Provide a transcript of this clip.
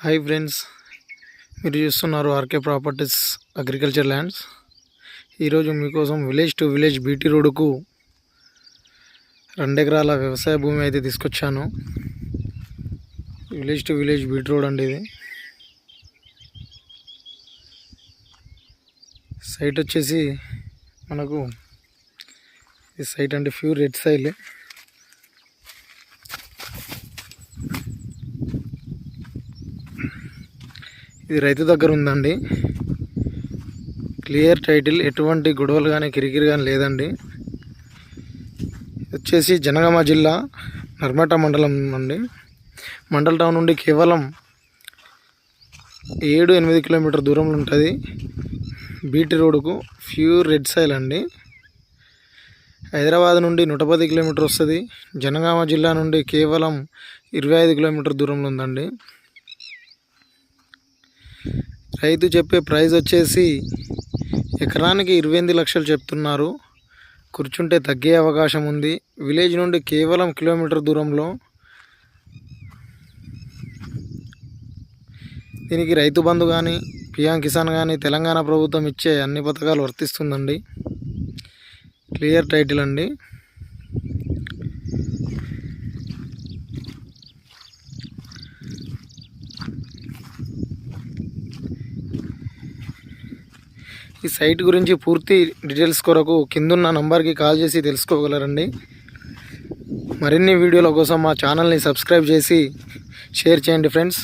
Hi friends మీరు చూస్తున్నారు RK properties agriculture lands ఈరోజు మీకోసం విలేజ్ టు విలేజ్ బీటీ రోడ్డుకు రెండు ఎకరాల వ్యవసాయ భూమి అయితే తీసుకొచ్చాను. Village to village BT road అండి ఇది. సైట్ వచ్చేసి మనకు ఈ సైట్ అంటే ప్యూర్ రెడ్ సైల్ ఇది రైతు దగ్గర ఉందండి. క్లియర్ టైటిల్ ఎటువంటి గొడవలు కానీ కిరికిరి కానీ లేదండి. వచ్చేసి జనగామ జిల్లా నర్మట మండలం అండి. మండల్ టౌన్ నుండి కేవలం ఏడు ఎనిమిది కిలోమీటర్ దూరంలో ఉంటుంది. బీటీ రోడ్కు ప్యూర్ రెడ్ సైల్ అండి. హైదరాబాద్ నుండి నూట పది కిలోమీటర్ వస్తుంది. జనగామ జిల్లా నుండి కేవలం ఇరవై ఐదు కిలోమీటర్ దూరంలో ఉందండి. రైతు చెప్పే ప్రైస్ వచ్చేసి ఎకరానికి ఇరవై ఎనిమిది లక్షలు చెప్తున్నారు. కూర్చుంటే తగ్గే అవకాశం ఉంది. విలేజ్ నుండి కేవలం కిలోమీటర్ దూరంలో దీనికి రైతు బంధు కానీ పిఎం కిసాన్ కానీ తెలంగాణ ప్రభుత్వం ఇచ్చే అన్ని పథకాలు వర్తిస్తుందండి. క్లియర్ టైటిల్ అండి. ఈ సైట్ గురించి పూర్తి డీటెయిల్స్ కొరకు కిందున్న నంబర్కి కాల్ చేసి తెలుసుకోగలరండి. మరిన్ని వీడియోల కోసం మా ఛానల్ని సబ్స్క్రైబ్ చేసి షేర్ చేయండి ఫ్రెండ్స్.